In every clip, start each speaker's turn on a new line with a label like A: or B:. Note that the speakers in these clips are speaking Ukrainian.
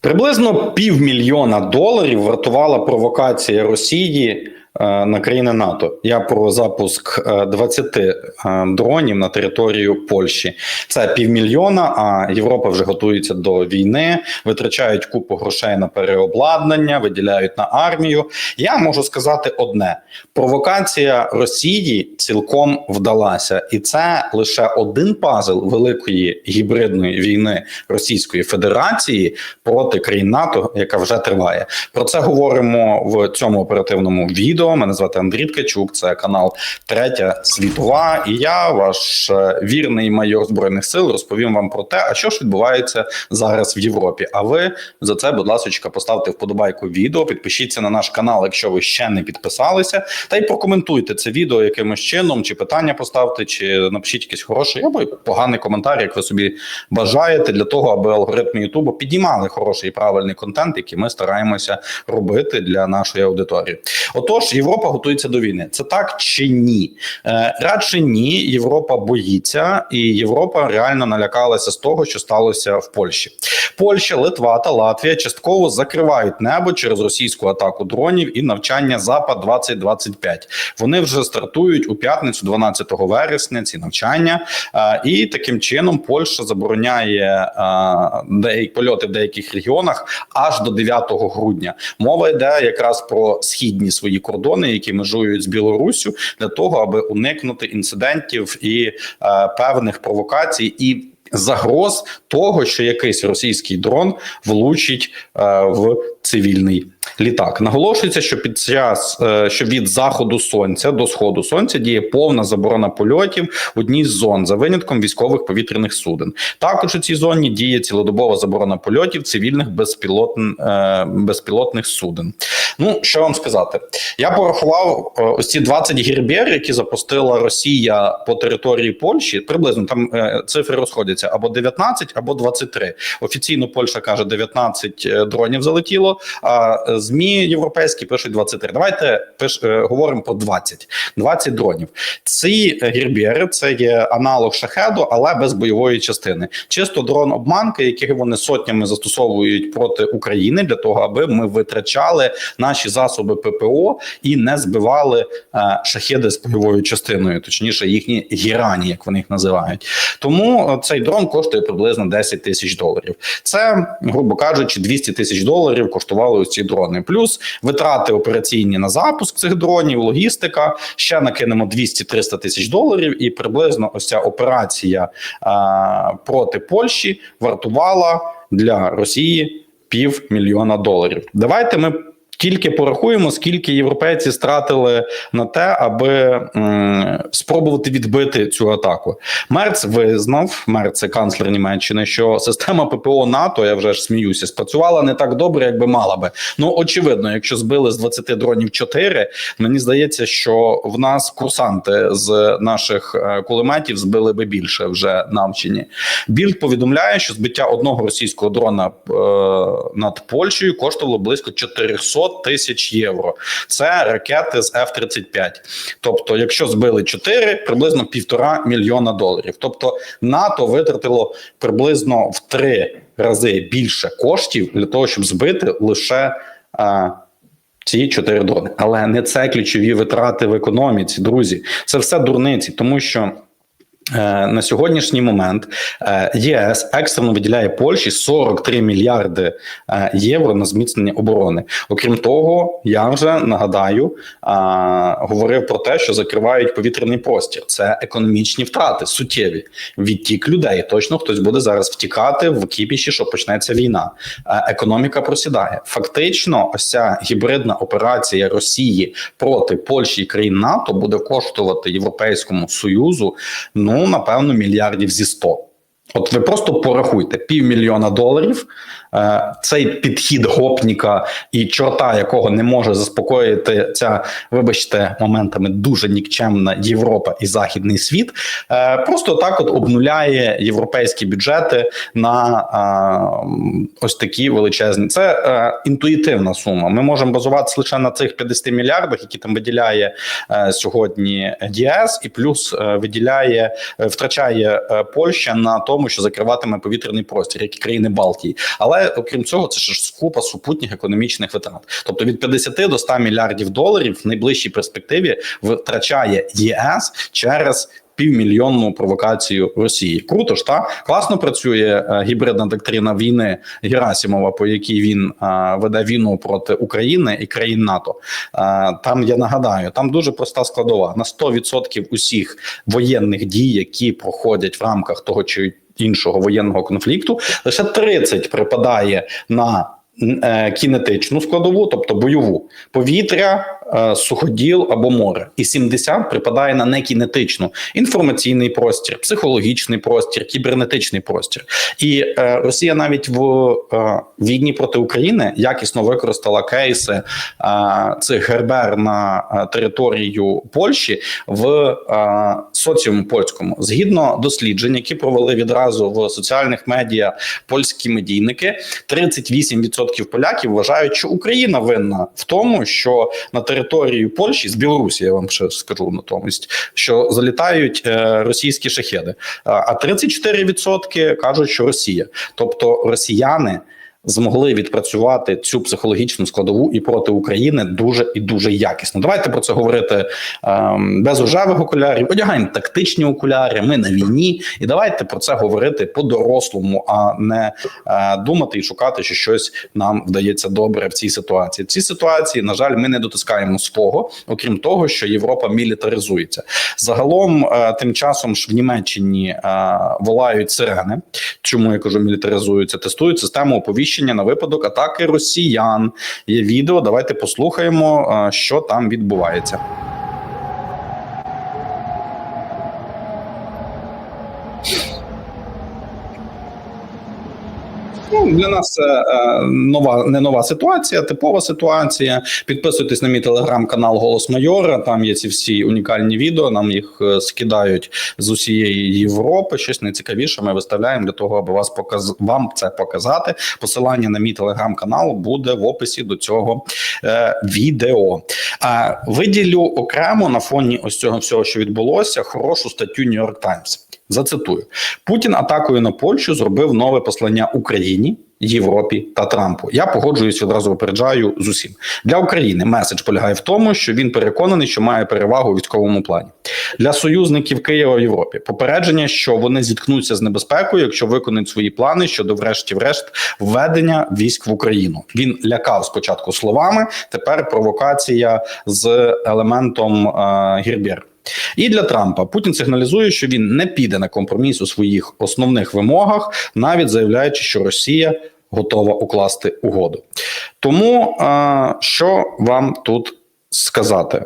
A: Приблизно півмільйона доларів вартувала провокація Росії на країни НАТО. Я про запуск е, 20 е, дронів на територію Польщі. Це півмільйона. А Європа вже готується до війни, витрачають купу грошей на переобладнання, виділяють на армію. Я можу сказати одне: провокація Росії цілком вдалася, і це лише один пазл великої гібридної війни Російської Федерації проти країн НАТО, яка вже триває. Про це говоримо в цьому оперативному відео. Мене звати Андрій Ткачук, це канал Третя Світова. І я, ваш е, вірний майор збройних сил, розповім вам про те, а що ж відбувається зараз в Європі. А ви за це, будь ласка, поставте вподобайку відео, підпишіться на наш канал, якщо ви ще не підписалися, та й прокоментуйте це відео якимось чином, чи питання поставте, чи напишіть якийсь хороший або поганий коментар, як ви собі бажаєте, для того, аби алгоритми Ютубу підіймали хороший і правильний контент, який ми стараємося робити для нашої аудиторії. Отож, Європа готується до війни. Це так чи ні? Е, радше ні. Європа боїться, і Європа реально налякалася з того, що сталося в Польщі. Польща, Литва та Латвія частково закривають небо через російську атаку дронів і навчання Запад 2025 Вони вже стартують у п'ятницю, 12 вересня. Ці навчання, Е, і таким чином Польща забороняє е, деякі польоти в деяких регіонах аж до 9 грудня. Мова йде якраз про східні свої кордони, які межують з Білоруссю, для того, аби уникнути інцидентів і е, певних провокацій і. Загроз того, що якийсь російський дрон влучить е, в цивільний літак. Наголошується, що під час е, що від заходу сонця до сходу сонця діє повна заборона польотів в одній з зон за винятком військових повітряних суден. Також у цій зоні діє цілодобова заборона польотів цивільних безпілотн, е, безпілотних суден. Ну що вам сказати? Я порахував е, ось ці 20 гірбєр, які запустила Росія по території Польщі. Приблизно там цифри розходяться або 19, або 23. Офіційно Польща каже 19 дронів залетіло. А змі європейські пишуть 23. Давайте пиш, е, говоримо про 20. 20 дронів. Ці гірбєри це є аналог шахеду, але без бойової частини. Чисто дрон обманки, які вони сотнями застосовують проти України для того, аби ми витрачали наші засоби ППО і не збивали е, шахеди з бойовою частиною, точніше, їхні гірані, як вони їх називають. Тому е, цей дрон коштує приблизно 10 тисяч доларів. Це, грубо кажучи, 200 тисяч доларів коштували ось ці дрони. Плюс витрати операційні на запуск цих дронів, логістика. Ще накинемо 200-300 тисяч доларів, і приблизно ось ця операція а, проти Польщі вартувала для Росії півмільйона доларів. Давайте ми. Тільки порахуємо, скільки європейці стратили на те, аби м, спробувати відбити цю атаку. Мерц визнав, Мерц це канцлер Німеччини, що система ППО НАТО, я вже ж сміюся, спрацювала не так добре, як би мала би. Ну очевидно, якщо збили з 20 дронів 4, мені здається, що в нас курсанти з наших е, кулеметів збили би більше вже навчені. Білд повідомляє, що збиття одного російського дрона е, над Польщею коштувало близько 400 тисяч євро. Це ракети з F-35. Тобто, якщо збили 4, приблизно півтора мільйона доларів. Тобто НАТО витратило приблизно в три рази більше коштів для того, щоб збити лише. А, ці чотири дрони, але не це ключові витрати в економіці, друзі. Це все дурниці, тому що Е, на сьогоднішній момент е, ЄС екстрено виділяє Польщі 43 мільярди е, євро на зміцнення оборони. Окрім того, я вже нагадаю, говорив про те, що закривають повітряний простір. Це економічні втрати, суттєві відтік людей. Точно хтось буде зараз втікати в кіпіші, що почнеться війна. Економіка просідає. Фактично, ось ця гібридна операція Росії проти Польщі і країн НАТО буде коштувати Європейському Союзу. Ну напевно, мільярдів зі 100. От ви просто порахуйте півмільйона доларів. Е, цей підхід гопніка і чорта, якого не може заспокоїти ця, вибачте, моментами дуже нікчемна Європа і західний світ. Е, просто так от обнуляє європейські бюджети на е, ось такі величезні. Це інтуїтивна сума. Ми можемо базуватися лише на цих 50 мільярдах, які там виділяє сьогодні ДІС, і плюс виділяє, втрачає Польща на тому, що закриватиме повітряний простір, як і країни Балтії. Але Окрім цього, це ж скупа супутніх економічних витрат. Тобто від 50 до 100 мільярдів доларів в найближчій перспективі витрачає ЄС через. Півмільйонну провокацію Росії круто ж та класно працює е, гібридна доктрина війни Герасимова, по якій він е, веде війну проти України і країн НАТО. Е, там я нагадаю, там дуже проста складова на 100% усіх воєнних дій, які проходять в рамках того чи іншого воєнного конфлікту, лише 30 припадає на е, кінетичну складову, тобто бойову. Повітря, суходіл або море, і 70 припадає на некінетичну інформаційний простір, психологічний простір, кібернетичний простір. І е, Росія навіть в е, війні проти України якісно використала кейси е, цих гербер на е, територію Польщі в е, соціуму польському, згідно досліджень, які провели відразу в соціальних медіа польські медійники, 38% поляків вважають, що Україна винна в тому, що на територію Польщі з Білорусі я вам ще скажу натомість, що залітають е, російські шахеди, а а 34% кажуть, що Росія, тобто росіяни. Змогли відпрацювати цю психологічну складову і проти України дуже і дуже якісно. Давайте про це говорити ем, без рожевих окулярів. Одягаємо тактичні окуляри. Ми на війні, і давайте про це говорити по-дорослому, а не е, думати і шукати, що щось нам вдається добре в цій ситуації. В цій ситуації, на жаль, ми не дотискаємо свого, окрім того, що Європа мілітаризується. Загалом, е, тим часом ж в Німеччині е, волають сирени. Чому я кажу, мілітаризуються? Тестують систему оповіщення на випадок атаки росіян. Є відео. Давайте послухаємо, що там відбувається. Ну, для нас це е, нова не нова ситуація, типова ситуація. Підписуйтесь на мій телеграм-канал Голос Майора. Там є ці всі унікальні відео. Нам їх е, скидають з усієї Європи. Щось найцікавіше ми виставляємо для того, аби вас показ... вам це показати. Посилання на мій телеграм-канал буде в описі до цього е, відео. А виділю окремо на фоні ось цього всього, що відбулося, хорошу статтю York Times. Зацитую: Путін атакою на Польщу зробив нове послання Україні. Європі та Трампу я погоджуюсь відразу випереджаю з усім для України. Меседж полягає в тому, що він переконаний, що має перевагу у військовому плані для союзників Києва в Європі. Попередження, що вони зіткнуться з небезпекою, якщо виконують свої плани щодо, врешті-врешт, введення військ в Україну. Він лякав спочатку словами. Тепер провокація з елементом е, гірбєр. І для Трампа Путін сигналізує, що він не піде на компроміс у своїх основних вимогах, навіть заявляючи, що Росія готова укласти угоду. Тому що вам тут сказати?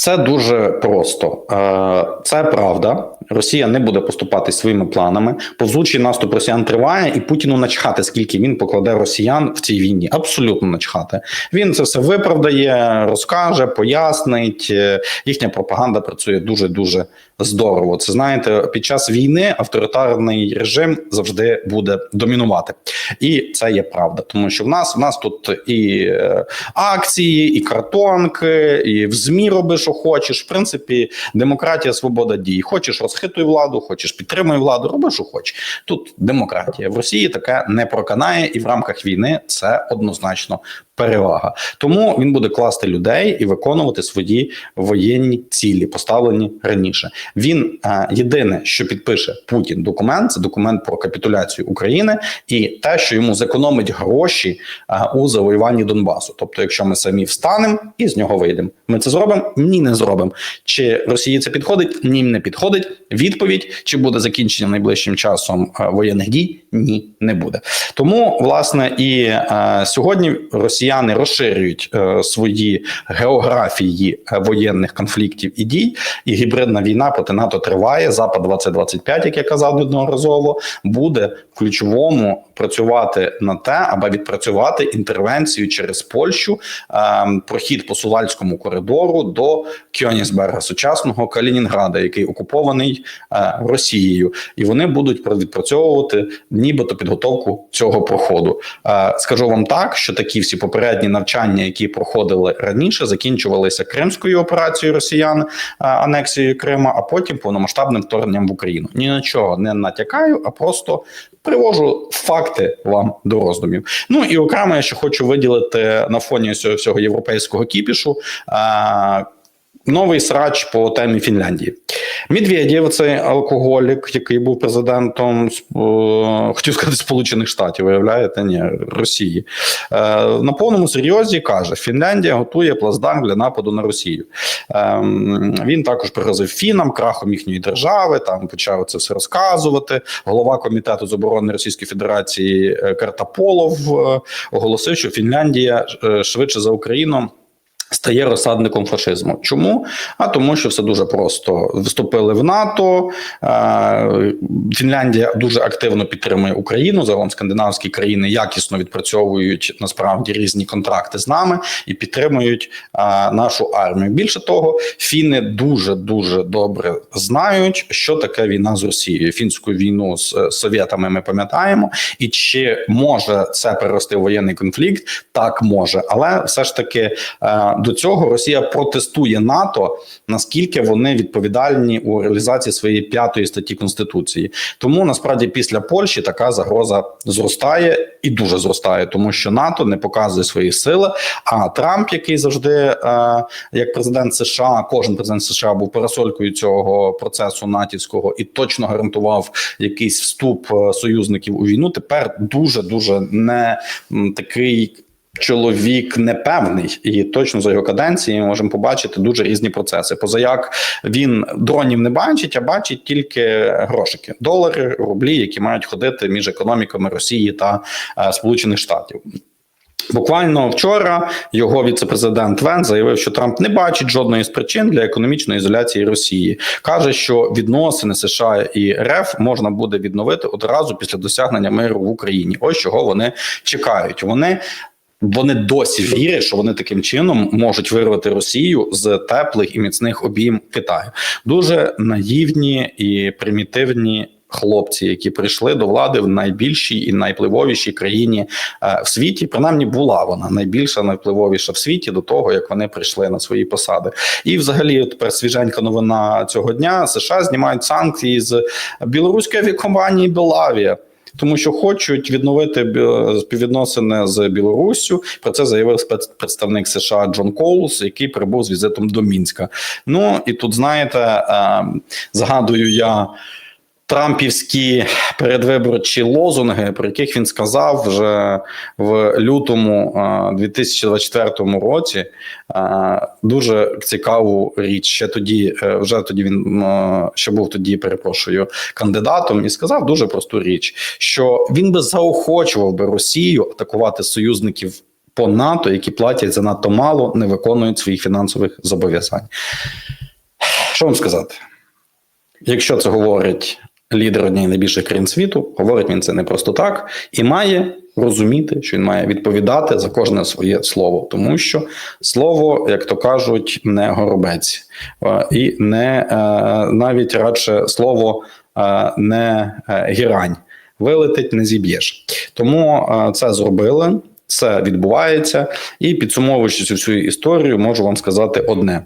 A: Все дуже просто. Е, Це правда. Росія не буде поступати своїми планами. Повзучий наступ Росіян триває, і Путіну начхати, скільки він покладе росіян в цій війні. Абсолютно начхати. Він це все виправдає, розкаже, пояснить. Е, Їхня пропаганда працює дуже дуже здорово. Це знаєте, під час війни авторитарний режим завжди буде домінувати, і це є правда, тому що в нас в нас тут і е, акції, і картонки, і в змі роби, що хочеш. В принципі, демократія, свобода дій. Хочеш розхитуй владу, хочеш підтримуй владу, роби, що хочеш. Тут демократія в Росії таке не проканає, і в рамках війни це однозначно перевага. Тому він буде класти людей і виконувати свої воєнні цілі, поставлені раніше. Він е, єдине, що підпише Путін документ, це документ про капітуляцію України і те, що йому зекономить гроші е, у завоюванні Донбасу. Тобто, якщо ми самі встанемо і з нього вийдемо, ми це зробимо? Ні, не зробимо. Чи Росії це підходить? Ні, не підходить. Відповідь чи буде закінчення найближчим часом е, воєнних дій? Ні, не буде. Тому власне і е, сьогодні Росіяни розширюють е, свої географії е, воєнних конфліктів і дій, і гібридна війна проти НАТО триває. Запад 2025, як я казав неодноразово, буде в ключовому працювати на те, аби відпрацювати інтервенцію через Польщу, е, прохід по Сувальському коридору до Кьонісберга, сучасного Калінінграда, який окупований е, Росією, і вони будуть відпрацьовувати нібито підготовку цього. проходу. Скажу вам так, що такі всі попередні навчання, які проходили раніше, закінчувалися Кримською операцією Росіян, е, анексією Крима, а потім повномасштабним вторгненням в Україну. Ні на чого не натякаю, а просто привожу факти вам до роздумів. Ну і окремо я ще хочу виділити на фоні цього всього європейського кіпішу. Новий срач по темі Фінляндії. Медведєв, цей алкоголік, який був президентом е, хотів сказати Сполучених Штатів, виявляєте, ні, Росії. Е, на повному серйозі каже: Фінляндія готує плацдарм для нападу на Росію. Е, він також пригрозив фінам крахом їхньої держави. Там почав це все розказувати. Голова комітету з оборони Російської Федерації е, Картаполов оголосив, що Фінляндія швидше за Україну. Стає розсадником фашизму. Чому? А тому, що все дуже просто вступили в НАТО. е, Фінляндія дуже активно підтримує Україну. Загалом скандинавські країни якісно відпрацьовують насправді різні контракти з нами і підтримують е, нашу армію. Більше того, фіни дуже дуже добре знають, що таке війна з Росією. Фінську війну з е, совєтами ми пам'ятаємо, і чи може це перерости в воєнний конфлікт? Так може, але все ж таки. До цього Росія протестує НАТО, наскільки вони відповідальні у реалізації своєї п'ятої статті конституції. Тому насправді після Польщі така загроза зростає і дуже зростає, тому що НАТО не показує свої сили. А Трамп, який завжди е, як президент США, кожен президент США був парасолькою цього процесу натівського і точно гарантував якийсь вступ е, союзників у війну. Тепер дуже дуже не такий. Чоловік непевний, і точно за його каденції ми можемо побачити дуже різні процеси. Позаяк він дронів не бачить, а бачить тільки грошики, долари, рублі, які мають ходити між економіками Росії та е, Сполучених Штатів. Буквально вчора його віцепрезидент Вен заявив, що Трамп не бачить жодної з причин для економічної ізоляції Росії. каже, що відносини США і РФ можна буде відновити одразу після досягнення миру в Україні. Ось чого вони чекають. Вони вони досі вірять, що вони таким чином можуть вирвати Росію з теплих і міцних обійм Китаю. Дуже наївні і примітивні. Хлопці, які прийшли до влади в найбільшій і найвпливовішій країні е, в світі, принаймні була вона найбільша, найвпливовіша в світі до того, як вони прийшли на свої посади. І, взагалі, тепер свіженька новина цього дня: США знімають санкції з білоруської авіакомпанії Белавія тому що хочуть відновити співвідносини з Білоруссю. Про це заявив спецпредставник США Джон Коулс, який прибув з візитом до Мінська. Ну і тут знаєте, е, згадую я. Трампівські передвиборчі лозунги, про яких він сказав вже в лютому е, 2024 році, дуже цікаву річ. Ще тоді, е, вже тоді він ще був тоді, перепрошую, кандидатом, і сказав дуже просту річ: що він би заохочував би Росію атакувати союзників по НАТО, які платять занадто мало, не виконують своїх фінансових зобов'язань. Що вам сказати? Якщо це говорить лідер однієї найбільших країн світу, говорить він це не просто так і має розуміти, що він має відповідати за кожне своє слово, тому що слово, як то кажуть, не горобець, Е, і не е, навіть радше слово е, не гірань. Вилетить, не зіб'єш. Тому це зробили. Це відбувається, і підсумовуючи цю всю історію, можу вам сказати одне: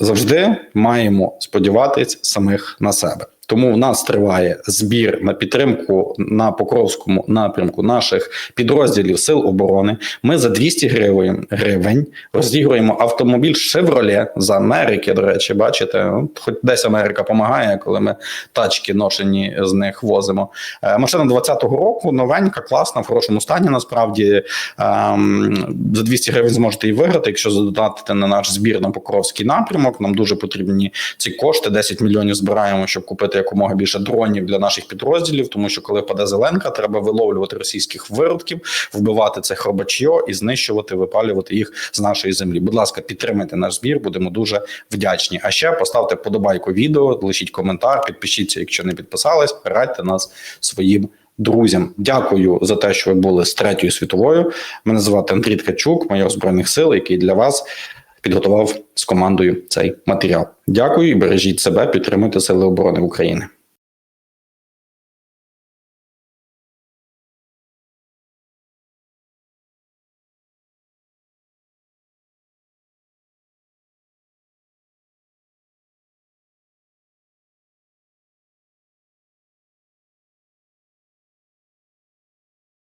A: завжди маємо сподіватись самих на себе. Тому в нас триває збір на підтримку на Покровському напрямку наших підрозділів Сил оборони. Ми за 200 гривень, гривень розігруємо автомобіль Chevrolet з Америки. До речі, бачите, хоч десь Америка допомагає, коли ми тачки ношені з них возимо. Е, Машина 20-го року, новенька, класна, в хорошому стані. Насправді ем, за 200 гривень зможете її виграти, якщо задонатите на наш збір на Покровський напрямок. Нам дуже потрібні ці кошти. 10 мільйонів збираємо, щоб купити якомога більше дронів для наших підрозділів. Тому що коли паде зеленка, треба виловлювати російських виродків, вбивати це хробачьо і знищувати, випалювати їх з нашої землі. Будь ласка, підтримайте наш збір, будемо дуже вдячні. А ще поставте подобайку відео, лишіть коментар, підпишіться, якщо не підписались, радьте нас своїм. Друзям, дякую за те, що ви були з третьою світовою. Мене звати Андрій Ткачук, майор збройних сил, який для вас підготував з командою цей матеріал. Дякую і бережіть себе, підтримуйте сили оборони України.